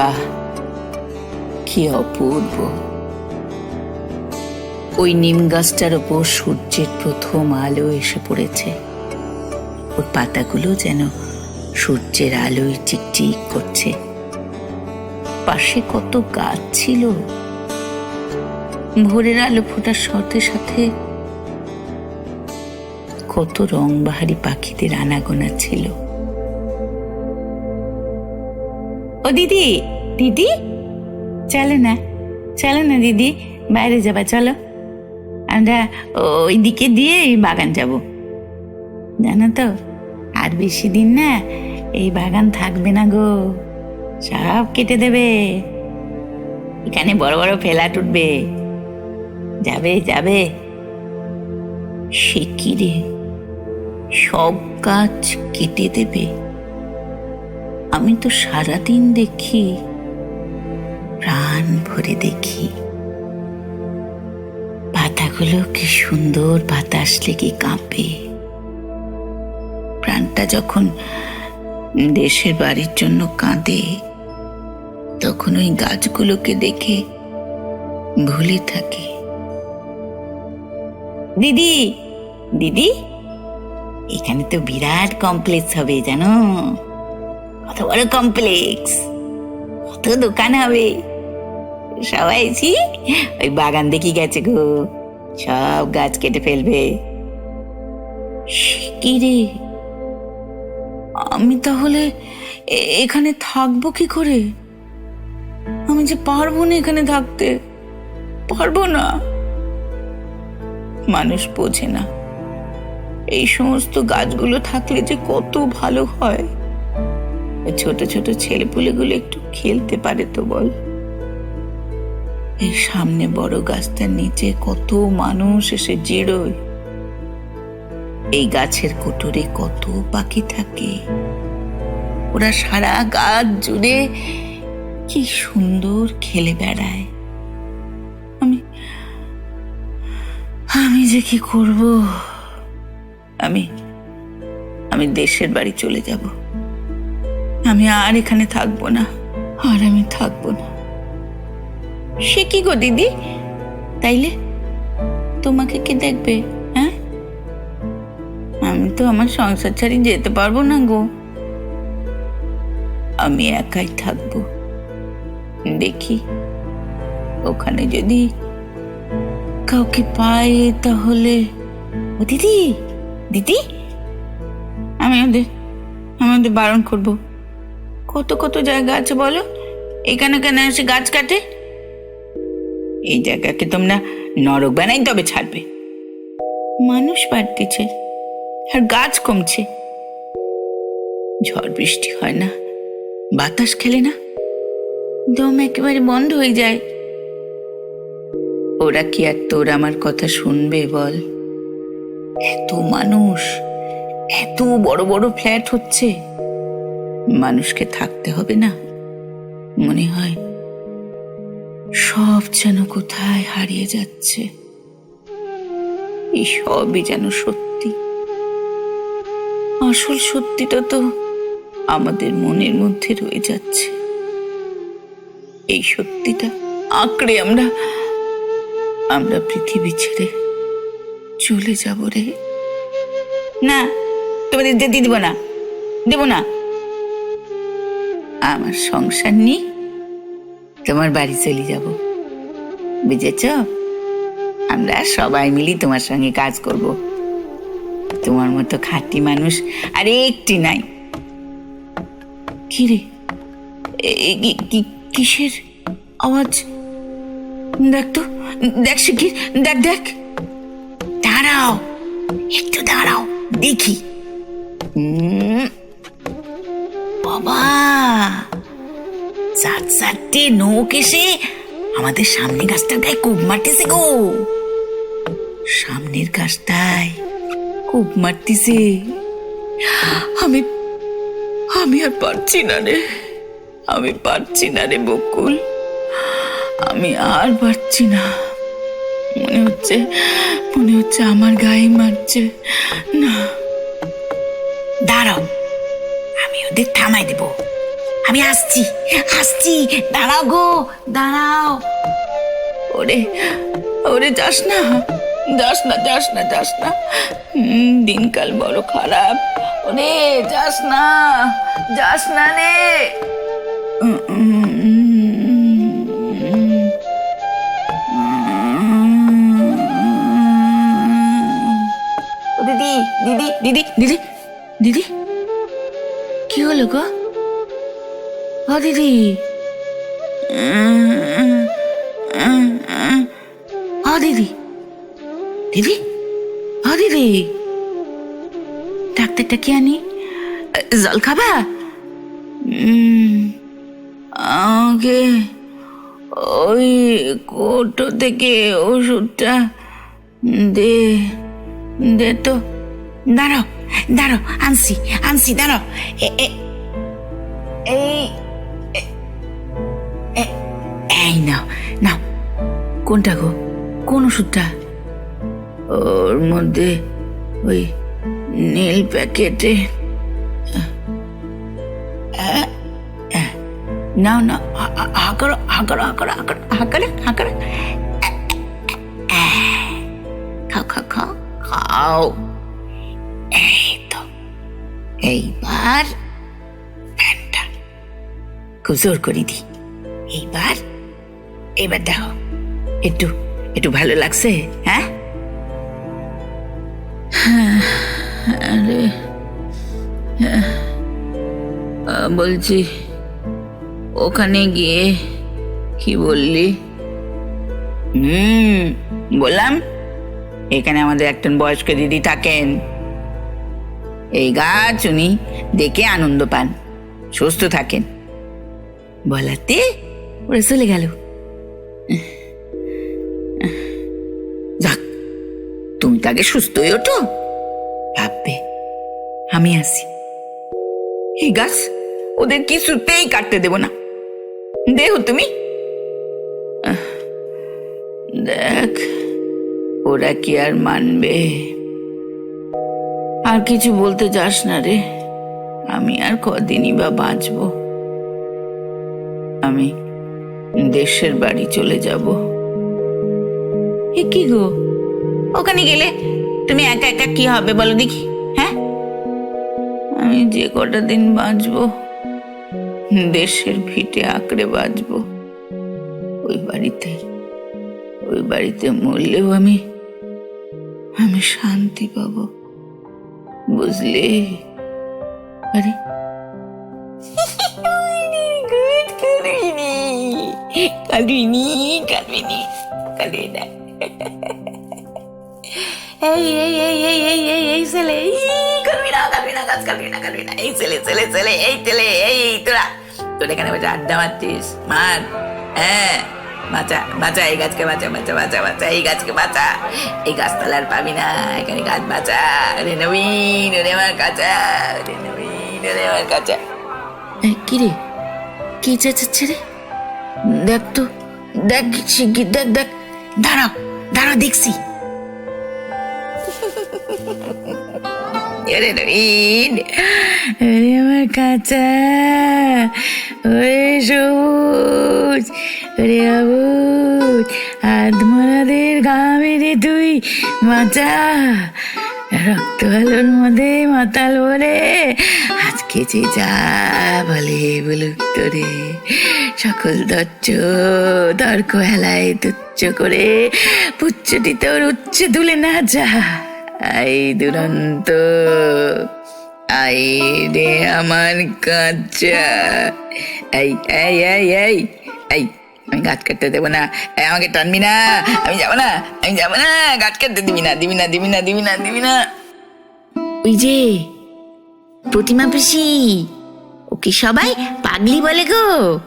বাহ কি অপূর্ব। ওই নিম গাছটার ওপর সূর্যের প্রথম আলো এসে পড়েছে। ওর পাতাগুলো যেন সূর্যের আলোয় চিকচিক করছে। পাশে কত গাছ ছিল। ভোরের আলো ফোটার সাথে সাথে কত রংবাহারি পাখিদের আনাগোনা ছিল। দিদি দিদি? চলো না চলো না দিদি, বাইরে যাবা, চলো। আমরা ওই দিকে দিয়ে এই বাগান যাব। জানো তো, আর বেশি দিন না এই বাগান থাকবে না গো। সব কেটে দেবে। এখানে বড় বড় ফেলাট উঠবে যাবে যাবে। সে কি রে? সব গাছ কেটে দেবে। আমি তো সারাদিন দেখি, প্রাণ ভরে দেখি। পাতাগুলো কি সুন্দর বাতাস লেগে কাঁপে। প্রাণটা যখন দেশের বাড়ির জন্য কাঁদে, তখন ওই গাছগুলোকে দেখে ভুলে থাকে। দিদি দিদি, এখানে তো বিরাট কমপ্লেক্স হবে, জানো? কত বড় কমপ্লেক্স কত দোকান হবে। সবাই ছি, ওই বাগান দেখি গেছে গো। সব গাছ কেটে ফেলবে। কি রে? আমি তাহলে এখানে থাকব কি করে? আমি যে পারব না এখানে থাকতে। পারব না। মানুষ বোঝে না। এই সমস্ত গাছগুলো থাকলে যে কত ভালো হয়। ছোট ছোট ছেলেপুলেগুলো একটু খেলতে পারে তো বল। এই সামনে বড় গাছটার নিচে কত মানুষ এসে জিরোয় এই গাছের কোটরে কত পাখি থাকে। ওরা সারা গাছ জুড়ে কি সুন্দর খেলে বেড়ায়। আমি আমি যে কি করব? আমি আমি দেশের বাড়ি চলে যাব। আমি আর এখানে থাকব না আর আমি থাকব না। সে কি গো দিদি? তাইলে? তোমাকে কে দেখবে হ্যাঁ? আমি তো আমার সংসার ছাড়ি যেতে পারব না গো। আমি একাই থাকব। দেখি ওখানে যদি কাউকে পাই তাহলে ও দিদি দিদি? আমি ওদের আমি ওদের বারণ করব। কত কত জায়গা আছে বলো? এখানে কেন এসে গাছ কাটে? এই জায়গাকে তোমরা নরক বানাই তবে ছাড়বে। মানুষ বাড়তেছে, আর গাছ কমছে। ঝড় বৃষ্টি হয় না, বাতাস খেলে না। দম একেবারে বন্ধ হয়ে যায়। ওরা কি আর তোর আমার কথা শুনবে বল? এত মানুষ, এত বড় বড় ফ্ল্যাট হচ্ছে। মানুষকে থাকতে হবে না? মনে হয় সব যেন কোথায় হারিয়ে যাচ্ছে। এই সবই যেন সত্যি। আসল সত্যিটা তো আমাদের মনের মধ্যে রয়ে যাচ্ছে। এই সত্যিটা আঁকড়ে আমরা আমরা পৃথিবী ছেড়ে চলে যাব রে। না, তোমাদের যেতে দিব না। দেব না। আমার সংসার নিয়ে তোমার বাড়ি চলে যাব। বুঝেছ? আমরা সবাই মিলি তোমার সঙ্গে কাজ করব। তোমার মতো খাঁটি মানুষ আর একটি নাই। কি রে? এ- এ কি- কি- কিসের আওয়াজ? দেখ তো দেখ শিখির দেখ দেখ। দাঁড়াও একটু দাঁড়াও দেখি। উম, বাবা। চার চারটে নৌক এসে আমাদের সামনে গাছটার গায়ে কূপ মারতেছে গো। সামনের গাছটায় কূপ মারতেছে। আমি আমি আর পারছি না রে। আমি পারছি না রে বকুল। আমি আর পারছি না। মনে হচ্ছে মনে হচ্ছে আমার গায়ে মারছে। না। দাঁড়াও। ওদের থামাই দেব। আমি আসছি আসছি। দাঁড়াও গো, দাঁড়াও। ওরে ওরে যাস না যাস না যাস না যাস না। দিনকাল বড় খারাপ। ওরে, যাস না যাস না রে। দিদি দিদি দিদি দিদি দিদি। কি হলো গো? ও দিদি। ও দিদি। দিদি? ও দিদি। ডাক্তারটা কি আনি? জল খাবা? আমাকে ওই কোটো থেকে ওষুধটা দে দে তো। দাঁড়াও দাঁড়াও আনছি আনছি দাঁড়াও এই এই নাও নাও। কোনটা গো? কোন ওষুধটা? ওর মধ্যে ওই নীল প্যাকেটে নাও না হা করো হা করো হা করো হা করো হা করো হা করো খাও খাও খাও খাও। এইবার ফ্যানটা খুব জোর করে দি। এইবার এবার দেখো একটু একটু ভালো লাগছে হ্যাঁ? আরে বলছি ওখানে গিয়ে কি বললি? হুম বললাম এখানে আমাদের একজন বয়স্ক দিদি থাকেন। এই গাছ উনি দেখে আনন্দ পান। সুস্থ থাকেন। বলাতে ওরা চলে গেল। যাক তুমি তাকে সুস্থ হয়ে ওঠো। ভাববে। আমি আসি এই গাছ ওদের কিছুতেই কাটতে দেব না। দেহ তুমি। দেখ ওরা কি আর মানবে? আর কিছু বলতে যাস না রে। আমি আর কদিনই বা বাঁচবো। আমি দেশের বাড়ি চলে যাব। এ কি গো? ওখানে গেলে তুমি একা একা কি হবে বলো দেখি হ্যাঁ? আমি যে কটা দিন বাঁচবো দেশের ভিটে আঁকড়ে বাঁচবো। ওই বাড়িতে ওই বাড়িতে মরলেও আমি আমি শান্তি পাবো। বুঝলি আরে কালবিনি কালবিনি কালবিনা এই এই এই এই এই এই এই ছেলে করবি না করবি না কাজ করবি না করবি না এই ছেলে ছেলে ছেলে এই ছেলে এই এই তোরা তোর এখানে বসে আড্ডা মারছিস মার হ্যাঁ বাঁচা বাঁচা এই গাছকে বাঁচা বাঁচা বাঁচা বাঁচা এই গাছকে বাঁচা। এই গাছতলা আর পাবি না এখানে গাছ বাঁচা। রে নবীন রে আমার কাঁচা রে নবীন রে আমার কাঁচা কি রে? কি চেঁচাচ্ছে রে? দেখ তো দেখ শিগগির দেখ দেখ। দাঁড়াও দাঁড়াও দেখছি। এরে নবীন। ওরে আমার কাঁচা ওরে সবুজ। ওরে অবুজ আদমরাদের গা মেরে তুই মাচা। রক্ত আলোর মধ্যে মাতাল বলে, আজকে যে যা বলে বলুক তোরে। সকল দচ্ছ তর্ক, হেলায় তুচ্ছ করে পুচ্ছটি তোর উচ্চে তুলে না যা। আই দুরন্ত, আই রে আমার কাঁচা। এই এই এই এই এই আমি গাছ কাটতে দেবো না। আমাকে টানবি না। আমি যাব না। আমি যাব না। গাছ কাটতে দিবি না দিবি না দিবি না দিবি না দিবি না। ওই যে, প্রতিমা পিসি ওকে সবাই পাগলি বলে গো?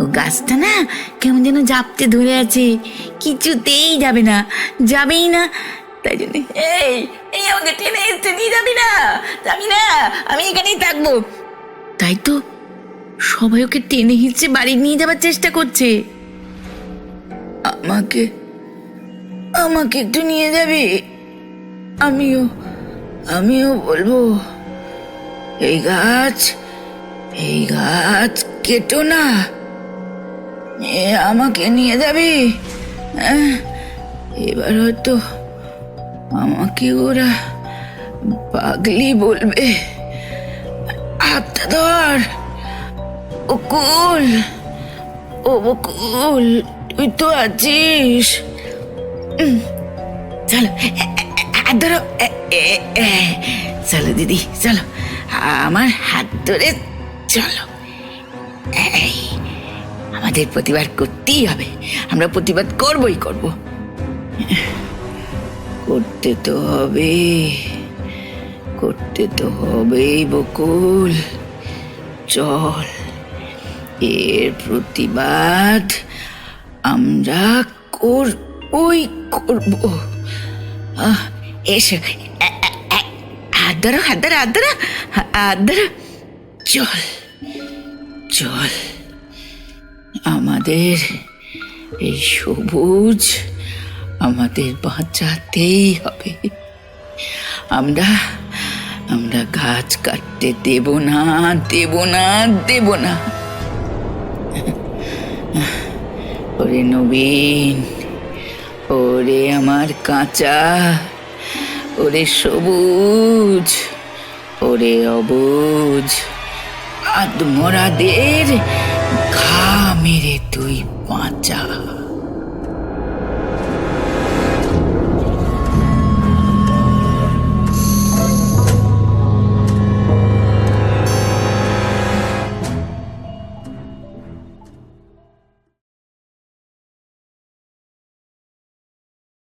ও গাছটা না কেমন যেন জাপতে ধরে আছে। কিছুতেই যাবে না, যাবেই না। তাই জন্য, এই এই আমাকে টেনে এসে নিয়ে যাবি না যাবি না। আমি এখানেই থাকব। তাই তো সবাই ওকে টেনে হিঁচড়ে বাড়ি নিয়ে যাবার চেষ্টা করছে। আমাকে আমাকে একটু নিয়ে যাবি? আমিও আমিও বলব এই গাছ এই গাছ কেটো না। এ আমাকে নিয়ে যাবি? আহ, এবার হয়তো আমাকে ওরা পাগলি বলবে। হাতটা ধর। বকুল ও বকুল তুই তো আছিস। চলো ধরো চলো দিদি, চলো, আমার হাত ধরে চলো। আমাদের প্রতিবাদ করতেই হবে, আমরা প্রতিবাদ করবই করব। করতে তো হবে, করতে তো হবেই বকুল। চল। এর প্রতিবাদ আমরা করবই করব। এসো। হাত ধরো হাত ধরো হাত ধরো। হাত চল চল। আমাদের এই সবুজ আমাদের বাঁচাতেই হবে। আমরা আমরা গাছ কাটতে দেব না দেব না দেব না। ওরে নবীন ওরে আমার কাঁচা ওরে সবুজ ওরে অবুজ। আদমরাদের ঘা মেরে তুই বাঁচা।